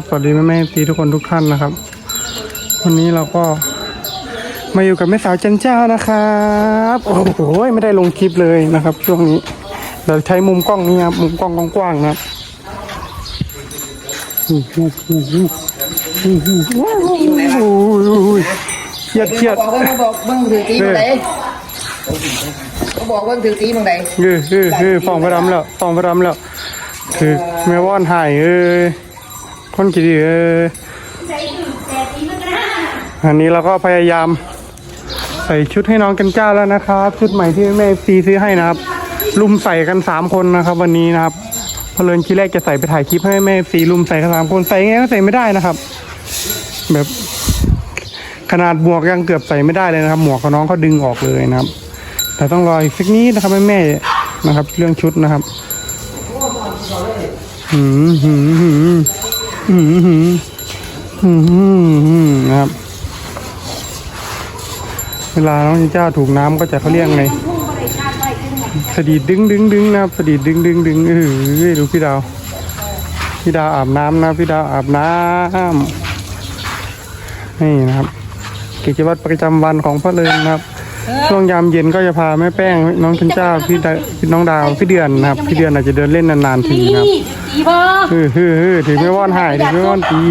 บสวัสดีแม่แม่ตีทุกคนทุกท่านนะครับ วันนี้เราก็มาอยู่กับแม่สาวจันเจ้านะครับ โอ้โหไม่ได้ลงคลิปเลยนะครับ ช่วงนี้เราใช้มุมกล้องนี้ครับมุมกล้องกว้างๆนะเครียดเครียดบอกว่าบอกเบิ่งถือตีมึงไหนเขาบอกเบิ่งถือตีมึงไหนเฮ้ยเฮ้ยเฮ้ยฟองไปรำแล้วฟองไปรำแล้วคือแม่ว่านหายเอ้ย คนกี่ดีเอ้ยอันนี้เราก็พยายาม ใส่ชุดให้น้องกันเจ้าแล้วนะครับ ชุดใหม่ที่แม่ซีซื้อให้นะครับ ลุมใส่กันสามคนนะครับ วันนี้นะครับเพลินทีแรกจะใส่ไปถ่ายคลิปให้แม่ซีลุมใส่กันสามคนใส่ไงก็ใส่ไม่ได้นะครับ แบบขนาดหมวกยังเกือบใส่ไม่ได้เลยนะครับ หมวกของน้องเขาดึงออกเลยนะครับ แต่ต้องรออีกสักนิดนะครับแม่แม่นะครับ เรื่องชุดนะครับ หืมหืมหืม หืมหืมหืมนะครับ เวลาน้องเจ้าถูกน้ำก็จะเขาเรียกไงสะดีดดึงดึงดึงนะครับสะดีดดึงดึงดึงเออดูพี่ดาวพี่ดาวอาบน้ำนะพี่ดาวอาบน้ำนี่นะครับ กิจวัตรประจำวันของพ่อเลินนะครับ ช่วงยามเย็นก็จะพาแม่แป้ง น้องจันเจ้าพี่ดาพี่น้องดาวพี่เดือนนะครับพี่เดือนอาจจะเดินเล่นนานๆทีนะครับตีบ่เฮ้อเฮ้อเฮ้อถือไม่ว่อนหายถือไม่ว่อนตี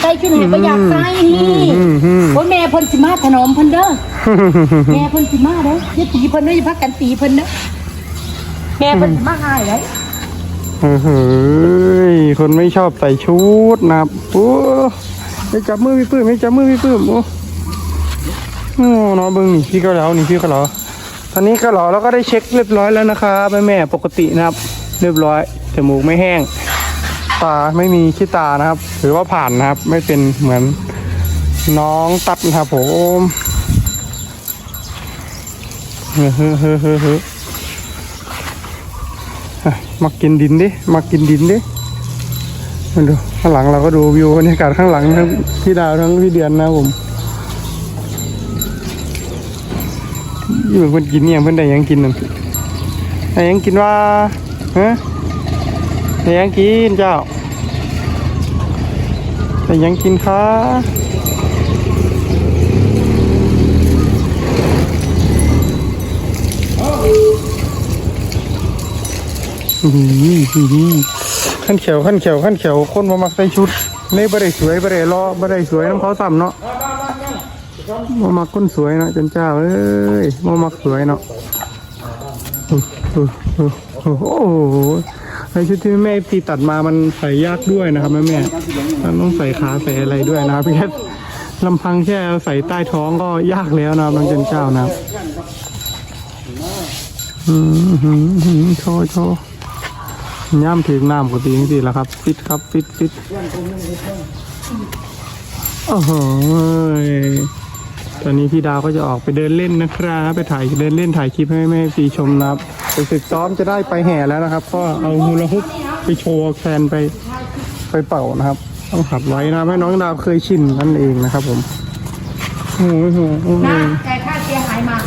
ใส่ขึ้นให้บ่อยากใส่นี่อืมอืมโอ้ยแม่เพิ่นสิมาถนอมเพิ่นเด้อแม่เพิ่นสิมาเด้ออย่าตีเพิ่นเด้ออย่าพักกันตีเพิ่นเด้อแม่เพิ่นสิมาหายเด้อเฮ้อเฮ้ยคนไม่ชอบใส่ชุดนะครับโอ้ไม่จับมือพี่ปื้มไม่จับมือพี่ปื้มโอ้ โอ้เนาะเบิ้งนี่พี่ก็แล้วนี่พี่ก็แล้วตอนนี้ก็หล่อแล้วก็ได้เช็คเรียบร้อยแล้วนะครับแม่แม่ปกตินะครับ เรียบร้อยจมูกไม่แห้ง ตาไม่มีขี้ตานะครับถือว่าผ่านนะครับ ไม่เป็นเหมือนน้องตัดนะครับผมเฮ้อเฮ้อเฮ้อเฮ้อเฮ้อมากินดินดิมากินดินดิมาดูข้างหลังเราก็ดูวิวบรรยากาศข้างหลังทั้งพี่ดาวทั้งพี่เดือนนะผม ยี่เหมือนเพิ่นกินเนี่ยเพิ่นได้ยังกินนั่นได้ยังกินว่าฮะได้ยังกินเจ้าได้ยังกินคะอื้หืออื้อหือขั้นเขียวขั้นเขียวขั้นเขียวคนมามักใส่ชุดเลยบ่ได้สวยบ่ได้รอบ่ได้สวยน้ำเขาซ้ำเนาะ มามักคนสวยเนาะจันเจ้าเอ้ยมามักสวยเนาะโอ้โหในชุดที่แม่ตีตัดมามันใส่ยากด้วยนะครับแม่แม่มันต้องใส่ขาใส่อะไรด้วยนะพี่แค่ลำพังแค่ใส่ใต้ท้องก็ยากแล้วนะน้องเจนเจ้านะอืมหืมหืมโชว์โชว์ย่ำถึงน้ำปกติจริงๆแล้วครับ ฟิตครับ ฟิตฟิตโอ้โห ตอนนี้พี่ดาวก็จะออกไปเดินเล่นนะครับไปถ่ายเดินเล่นถ่ายคลิปให้แม่ตีชมนะครับไปฝึกซ้อมจะได้ไปแห่แล้วนะครับ ก็เอาฮูลาฮุปไปโชว์แคนไปไปเป่านะครับ ต้องหัดไว้นะครับให้น้องดาวเคยชินนั่นเองนะครับ ผมโอ้โหโอ้โหนะแต่ค่าเสียหายมา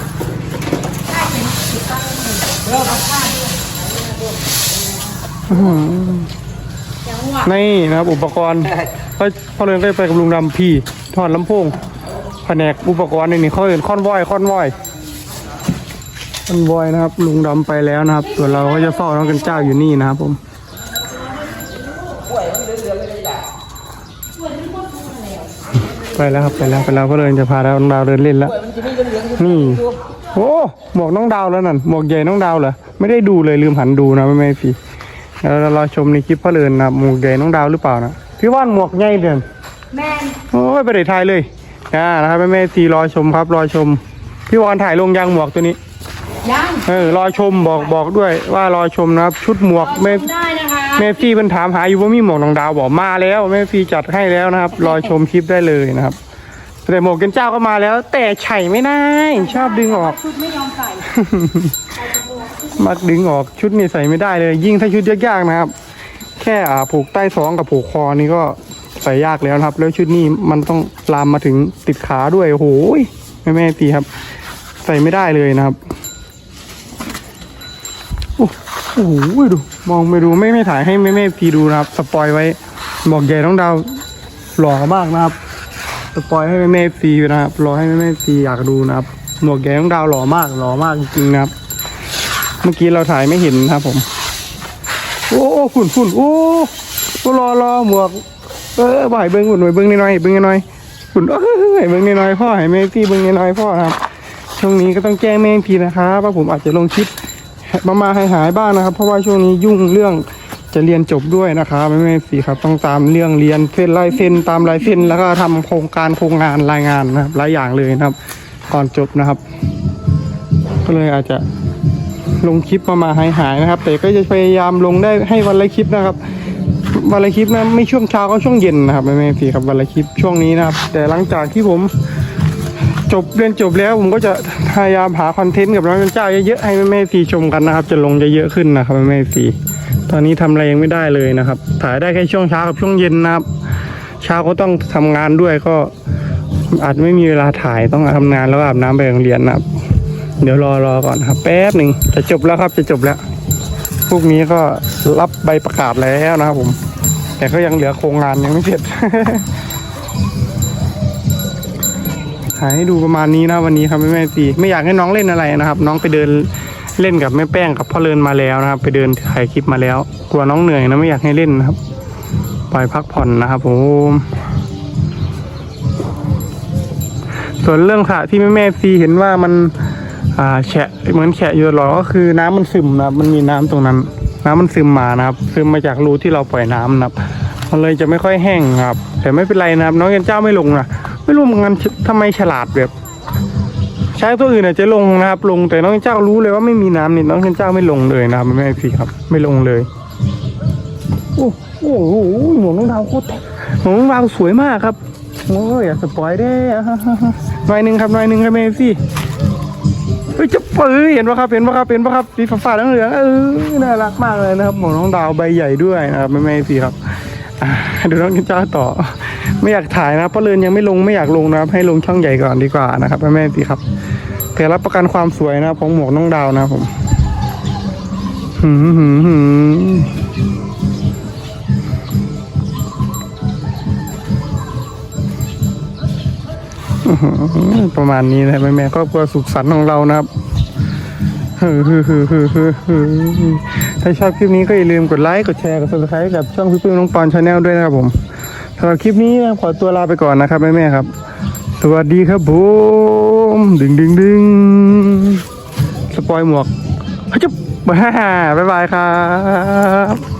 นี่นะครับอุปกรณ์ก็พ่อเรือนก็ไปกับลุงดำพี่ถอดลำโพง แผนกอุปกรณ์นี่นี่เขาเห็นค่อนวอยค่อนวอยค่อนวอยนะครับ ลุงดำไปแล้วนะครับส่วนเราก็จะเฝ้าน้องกันเจ้าอยู่นี่นะครับผมไปแล้วครับไปแล้วไปแล้วพ่อเรือนจะพาน้องดาวเดินเล่นแล้วมันจะมีเหลืองๆอยู่นี่โอ้หมวกน้องดาวแล้วนั่นหมวกใหญ่น้องดาวเหรอไม่ได้ดูเลยลืมหันดูนะไม่ไม่พี่แล้วเรารอชมในคลิปพ่อเรือนนะหมวกใหญ่น้องดาวหรือเปล่านะพี่ว่านหมวกใหญ่เดือนแม่นโอ้ยไปได้ถ่ายเลย อ่านะครับแม่แม่ทีรอชมครับรอชม พี่วอนถ่ายลงยางหมวกตัวนี้ยังเออรอชมบอกบอกด้วย ว่ารอชมนะครับ ชุดหมวกแม่ได้นะคะแม่ฟี่เพิ่นถามหาอยู่ว่ามีหมวกน้องดาวบอกมาแล้วแม่ฟี่จัดให้แล้วนะครับ รอชมคลิปได้เลยนะครับแต่หมวกกันเจ้าก็มาแล้ว แต่ไฉไม่ได้ชอบดึงออก ชุดไม่ยอมใส่มักดึงออกชุดนี่ใส่ไม่ได้เลย ยิ่งถ้าชุดยากๆนะครับ แค่อ่าผูกใต้ท้องกับผูกคอนี่ก็ ใส่ยากแล้วนะครับ แล้วชุดนี้มันต้องลามมาถึงติดขาด้วยโอ้โหยแม่แม่ๆตีครับ ใส่ไม่ได้เลยนะครับโอ้โหดูมองไปดูไม่ไม่ถ่ายให้แม่แม่ตีดูนะครับ สปอยไว้ บอกใหญ่น้องดาวหล่อมากนะครับ สปอยให้แม่แม่ซีนะครับรอให้แม่แม่ซีอยากดูนะครับหมวกใหญ่น้องดาวหล่อมากหล่อมากจริงๆนะครับ เมื่อกี้เราถ่ายไม่เห็นนะครับผม โอ้ฝุ่นฝุ่นโอ้โอ้รอรอหมวก เออบ่ายเบิ้งฝุ่นหน่อยเบิ้งน้อยๆเบิ้งน้อยๆฝุ่นเอ้ยเบิ้งน้อยๆพ่อให้แม่ซีเบิ้งน้อยๆพ่อครับช่วงนี้ก็ต้องแจ้งแม่พีนะครับว่าผมอาจจะลงคลิปมามาให้หายบ้างนะครับ เพราะว่าช่วงนี้ยุ่งเรื่องจะเรียนจบด้วยนะครับแม่แม่สีครับต้องตามเรื่องเรียนเส้นลายเส้นตามลายเส้นแล้วก็ทำโครงการโครงงานรายงานนะครับหลายอย่างเลยนะครับ ก่อนจบนะครับ ก็เลยอาจจะลงคลิปมามาหายหายนะครับ แต่ก็จะพยายามลงได้ให้วันละคลิปนะครับ วันละคลิปนะไม่ช่วงเช้าก็ช่วงเย็นนะครับแม่แม่สีครับวันละคลิปช่วงนี้นะครับ แต่หลังจากที่ผมจบเรียนจบแล้วผมก็จะพยายามหาคอนเทนต์กับน้องเจ้าเยอะๆให้แม่ๆสีชมกันนะครับ จะลงเยอะๆขึ้นนะครับแม่ๆสีตอนนี้ทำอะไรยังไม่ได้เลยนะครับ ถ่ายได้แค่ช่วงเช้ากับช่วงเย็นนะครับ เช้าก็ต้องทำงานด้วยก็อาจไม่มีเวลาถ่ายต้องทำงานแล้วอาบน้ำไปโรงเรียนนะครับ เดี๋ยวรอรอก่อนครับ แป๊บหนึ่งจะจบแล้วครับจะจบแล้วพวกนี้ก็รับใบประกาศแล้วนะครับผม แต่ก็ยังเหลือโครงงานยังไม่เสร็จถ่ายให้ดูประมาณนี้นะวันนี้ครับแม่แม่สีไม่อยากให้น้องเล่นอะไรนะครับ น้องไปเดินเล่นกับแม่แป้งกับพ่อเลินมาแล้วนะครับ ไปเดินถ่ายคลิปมาแล้ว กลัวน้องเหนื่อยนะไม่อยากให้เล่นนะครับ ปล่อยพักผ่อนนะครับผมส่วนเรื่องสระที่แม่แม่ซีเห็นว่ามันอ่าแฉะเหมือนแฉะอยู่ตลอดก็คือน้ำมันซึมนะมันมีน้ำตรงนั้น น้ำมันซึมมานะครับ ซึมมาจากรูที่เราปล่อยน้ำนะครับมันเลยจะไม่ค่อยแห้งครับ แต่ไม่เป็นไรนะครับ น้องยันเจ้าไม่ลงนะไม่รู้เหมือนกันทำไมฉลาดแบบ ใช้ตัวอื่นอาจจะลงนะครับ ลงแต่น้องยันเจ้ารู้เลยว่าไม่มีน้ำนี่น้องยันเจ้าไม่ลงเลยนะครับไม่ไม่พี่ครับ ไม่ลงเลยโอ้โหหมวน้องดาวโคตรเท่หมวน้องดาวสวยมากครับโอ้ยอย่าสปอยได้หน่อยหนึ่งครับหน่อยหนึ่งครับแม่พี่ เฮ้ยจะปื้ยเห็นปะครับเห็นปะครับเห็นปะครับสีฟ้าๆเหลืองเออน่ารักมากเลยนะครับหมวกน้องดาวใบใหญ่ด้วยนะครับไม่ไม่สีครับอะดูน้องกินจ้าต่อ ไม่อยากถ่ายนะเพราะเรือนยังไม่ลงไม่อยากลงนะครับ ให้ลงช่องใหญ่ก่อนดีกว่านะครับแม่แม่สีครับแต่รับประกันความสวยนะของหมวกน้องดาวนะผมหืมหืมหืม ประมาณนี้นะแม่แม่ครอบครัวสุขสันต์ของเรานะครับฮึฮึฮึฮึฮึฮึถ้าชอบคลิปนี้ก็อย่าลืมกดไลค์กดแชร์กด subscribe กับช่องพี่ปื้มน้องปอนชาแนลด้วยนะครับผมสำหรับคลิปนี้ขอตัวลาไปก่อนนะครับแม่ๆครับ สวัสดีครับผมดึงดึงดึงสปอยหมวกฮัจจุ๊บบ๊ายบายครับ